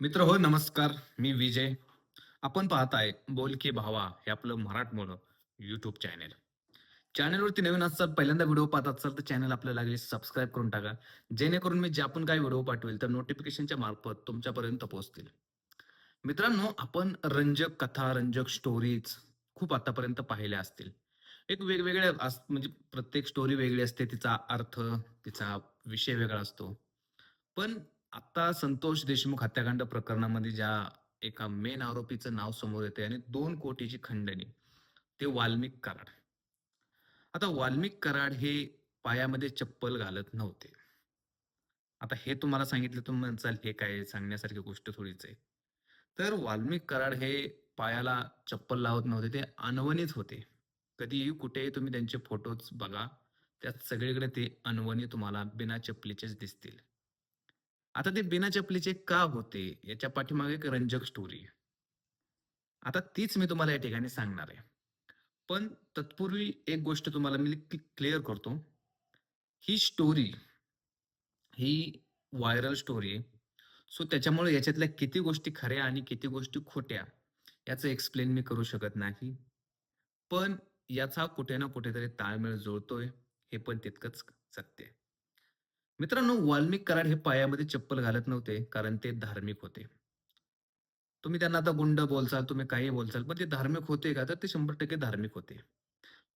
मित्र हो नमस्कार. मी विजय. आपण पाहताय बोल की भावा हे आपलं मराठमोळं युट्यूब चॅनेल चॅनेलवरती नवीन असतात पहिल्यांदा व्हिडिओ पाहत असाल तर चॅनल आपल्याला लागले सबस्क्राईब करून टाका. जेणेकरून मी जे आपण काय व्हिडिओ पाठवेल तर नोटिफिकेशनच्या मार्फत तुमच्यापर्यंत पोहोचतील. मित्रांनो आपण रंजक कथा रंजक स्टोरीज खूप आतापर्यंत पाहिल्या असतील. एक वेगवेगळ्या म्हणजे प्रत्येक स्टोरी वेगळी असते तिचा अर्थ तिचा विषय वेगळा असतो. पण आता संतोष देशमुख हत्याकांड प्रकरणामध्ये ज्या एका मेन आरोपीचं नाव समोर येते आणि दोन कोटीची खंडणी ते वाल्मिक कराड. आता वाल्मिक कराड हे पायामध्ये चप्पल घालत नव्हते. आता हे तुम्हाला सांगितलं तुम्ही चाल हे काय सांगण्यासारखी गोष्ट थोडीच आहे. तर वाल्मिक कराड हे पायाला चप्पल लावत नव्हते ते अनवणीत होते. कधीही कुठेही तुम्ही त्यांचे फोटोज बघा त्यात सगळीकडे ते अनवणी तुम्हाला बिना चपलीचेच दिसतील. आता ते बिना चपलीचे का होते याच्या पाठीमागे एक रंजक स्टोरी आहे. आता तीच मी तुम्हाला या ठिकाणी सांगणार आहे. पण तत्पूर्वी एक गोष्ट तुम्हाला मी क्लिअर करतो. ही स्टोरी ही व्हायरल स्टोरी आहे. सो त्याच्यामुळे याच्यातल्या किती गोष्टी खऱ्या आणि किती गोष्टी खोट्या याचं एक्सप्लेन मी करू शकत नाही. पण याचा कुठे ना कुठेतरी ताळमेळ जुळतोय हे पण तितकंच सत्य आहे. मित्रांनो वाल्मिक कराड हे पायामध्ये चप्पल घालत नव्हते कारण ते धार्मिक होते. तुम्ही त्यांना आता गुंड बोलसाल तुम्ही काही बोलसाल पण ते धार्मिक होते का? तर ते शंभर टक्के धार्मिक होते.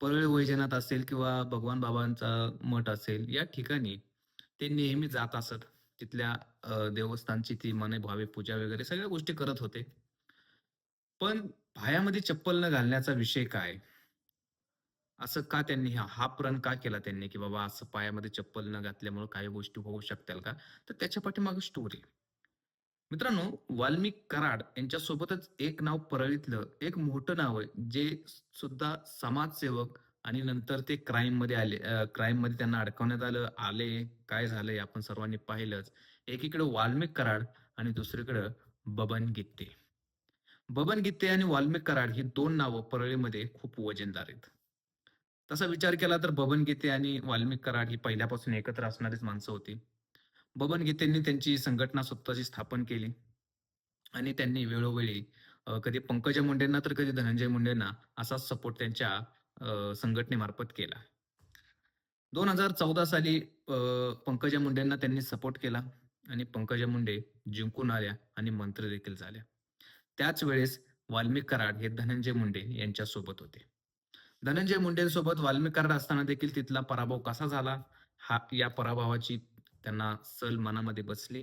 परळी वैजनाथ असेल किंवा भगवान बाबांचा मठ असेल या ठिकाणी ते नेहमी जात असत. तिथल्या देवस्थानची ती मने भावे पूजा वगैरे सगळ्या गोष्टी करत होते. पण पायामध्ये चप्पल न घालण्याचा विषय काय? असं का त्यांनी हा हा प्रण का केला त्यांनी? की बाबा असं पायामध्ये चप्पल न घातल्यामुळे काही गोष्टी होऊ शकतील का? तर त्याच्या पाठीमागे स्टोरी मित्रांनो वाल्मिक कराड यांच्यासोबतच एक नाव परळीतलं एक मोठं नाव आहे जे सुद्धा समाजसेवक आणि नंतर ते क्राईममध्ये आले क्राईममध्ये त्यांना अडकवण्यात आलं आले काय झालंय आपण सर्वांनी पाहिलंच. एकीकडे वाल्मिक कराड आणि दुसरीकडे बबन गित्ते. बबन गित्ते आणि वाल्मिक कराड ही दोन नावं परळीमध्ये खूप वजनदार आहेत. तसा विचार केला तर बबन गीते आणि वाल्मिक कराड ही पहिल्यापासून एकत्र असणारीच माणसं होती. बबन गीतेंनी त्यांची संघटना स्वतःची स्थापन केली. आणि त्यांनी वेळोवेळी कधी पंकजा मुंडेंना तर कधी धनंजय मुंडेंना असाच सपोर्ट त्यांच्या संघटनेमार्फत केला. दोन हजार चौदा साली पंकजा मुंडेंना त्यांनी सपोर्ट केला आणि पंकजा मुंडे जिंकून आल्या आणि मंत्री देखील झाल्या. त्याच वेळेस वाल्मिक कराड हे धनंजय मुंडे यांच्या सोबत होते. धनंजय मुंडेंसोबत वाल्मिक असताना देखील तिथला पराभव कसा झाला? हा या पराभवाची त्यांना सल मनामध्ये बसली.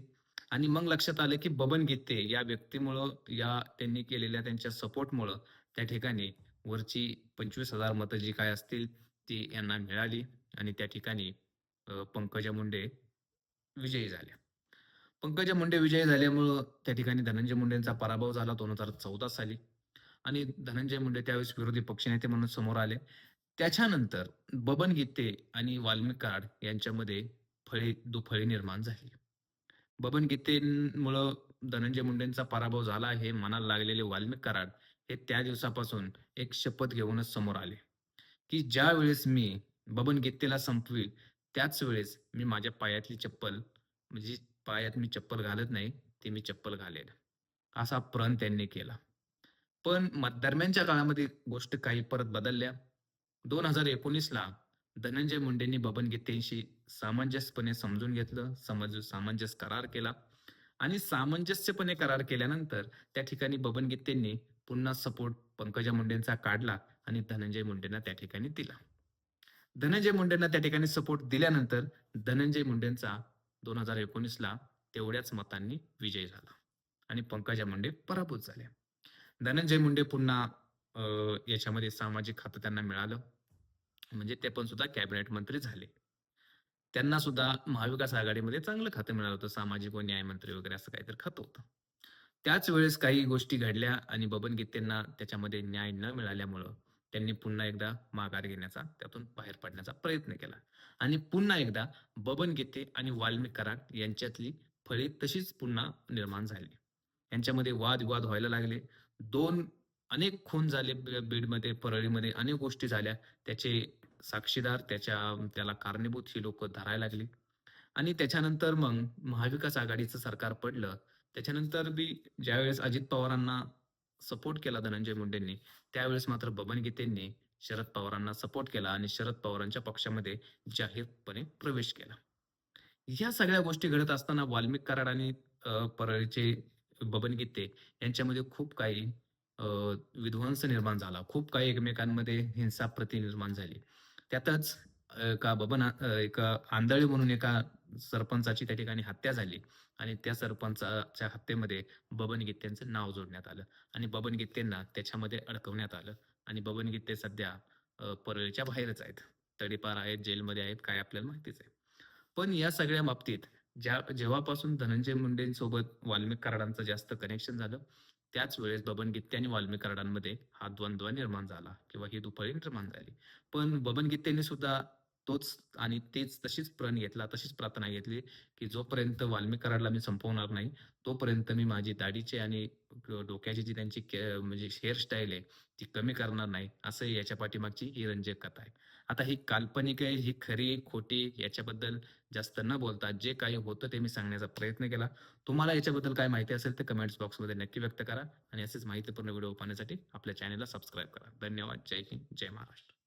आणि मग लक्षात आलं की बबन गीते या व्यक्तीमुळं या त्यांनी केलेल्या त्यांच्या सपोर्टमुळं त्या ठिकाणी वरची पंचवीस हजार मतं जी काय असतील ती यांना मिळाली. आणि त्या ठिकाणी पंकजा मुंडे विजयी झाल्या पंकजा मुंडे विजयी झाल्यामुळं त्या ठिकाणी धनंजय मुंडेंचा पराभव झाला. दोन हजार चौदा साली. आणि धनंजय मुंडे त्यावेळेस विरोधी पक्षनेते म्हणून समोर आले. त्याच्यानंतर बबन गीते आणि वाल्मिक कराड यांच्यामध्ये फळी दुफळी निर्माण झाली. बबन गीतेमुळं धनंजय मुंडेंचा पराभव झाला हे मनाला लागलेले वाल्मिक कराड हे त्या दिवसापासून एक शपथ घेऊनच समोर आले. की ज्या वेळेस मी बबन गीतेला संपवील त्याच वेळेस मी माझ्या पायातली चप्पल म्हणजे पायात मी चप्पल घालत नाही ते मी चप्पल घालेल असा प्रण त्यांनी केला. पण दरम्यानच्या काळामध्ये गोष्ट काही परत बदलल्या. दोन हजार एकोणीसला धनंजय मुंडेंनी बबन गीतेंशी सामंजस्यपणे समजून घेतलं समज सामंजस्य करार केला आणि सामंजस्यपणे करार केल्यानंतर त्या ठिकाणी बबन गीतेंनी पुन्हा सपोर्ट पंकजा मुंडेंचा काढला आणि धनंजय मुंडेंना त्या ठिकाणी दिला. धनंजय मुंडेंना त्या ठिकाणी सपोर्ट दिल्यानंतर धनंजय मुंडेंचा दोन हजार एकोणीसला तेवढ्याच मतांनी विजय झाला आणि पंकजा मुंडे पराभूत झाल्या धनंजय मुंडे पुन्हा याच्यामध्ये सामाजिक खातं त्यांना मिळालं. म्हणजे ते पण सुद्धा कॅबिनेट मंत्री झाले. त्यांना सुद्धा महाविकास आघाडीमध्ये चांगलं खातं मिळालं होतं. सामाजिक व न्याय मंत्री वगैरे असं काहीतरी खातं होतं. त्याच वेळेस काही गोष्टी घडल्या आणि बबन गीतेंना त्याच्यामध्ये न्याय न मिळाल्यामुळं त्यांनी पुन्हा एकदा माघार घेण्याचा त्यातून बाहेर पडण्याचा प्रयत्न केला. आणि पुन्हा एकदा बबन गीते आणि वाल्मिक कराड यांच्यातली फळी तशीच पुन्हा निर्माण झाली. यांच्यामध्ये वादविवाद व्हायला लागले. दोन अनेक खून झाले बीडमध्ये परळीमध्ये अनेक गोष्टी झाल्या. त्याचे साक्षीदार त्याच्या त्याला कारणीभूत ही लोक धरायला लागली. आणि त्याच्यानंतर मग महाविकास आघाडीचं सरकार पडलं. त्याच्यानंतर बी ज्यावेळेस अजित पवारांना सपोर्ट केला धनंजय मुंडेंनी त्यावेळेस मात्र बबन गीतेंनी शरद पवारांना सपोर्ट केला आणि शरद पवारांच्या पक्षामध्ये जाहीरपणे प्रवेश केला. या सगळ्या गोष्टी घडत असताना वाल्मिक कराड आणि परळीचे बबन गीते यांच्यामध्ये खूप काही विध्वंस निर्माण झाला. खूप काही एकमेकांमध्ये हिंसा प्रति निर्माण झाली. त्यातच एका बबन एका आंधळी म्हणून एका सरपंचाची त्या ठिकाणी हत्या झाली आणि त्या सरपंचाच्या हत्येमध्ये बबन गीतेंचं नाव जोडण्यात आलं आणि बबन गीतेंना त्याच्यामध्ये अडकवण्यात आलं आणि बबन गीते सध्या परळीच्या बाहेरच आहेत. तडीपार आहेत जेलमध्ये आहेत काय आपल्याला माहितीच आहे. पण या सगळ्या बाबतीत ज्या जेव्हापासून धनंजय मुंडेंसोबत वाल्मिक कराडांचं जास्त कनेक्शन झालं त्याच वेळेस बबन गित्ते आणि वाल्मिक कराडांमध्ये हा द्वंद्व निर्माण झाला किंवा ही दुपारी निर्माण झाली. पण बबन गित्तेने सुद्धा तोच आणि तेच तशीच प्रण घेतला तशीच प्रार्थना घेतली की जोपर्यंत वाल्मिक कराडला मी संपवणार नाही तोपर्यंत मी माझी दाढीचे आणि डोक्याची जी त्यांची म्हणजे हेअरस्टाईल आहे ती कमी करणार नाही असं याच्या पाठीमागची ही रंजक कथा आहे. आता ही काल्पनिक आहे ही खरी खोटी याच्याबद्दल जास्त न बोलता जे काही होतं ते मी सांगण्याचा प्रयत्न केला. तुम्हाला याच्याबद्दल काय माहिती असेल ते कमेंट्स बॉक्समध्ये नक्की व्यक्त करा आणि असेच माहितीपूर्ण व्हिडिओ पाहण्यासाठी आपल्या चॅनलला सबस्क्राईब करा. धन्यवाद. जय हिंद. जय महाराष्ट्र.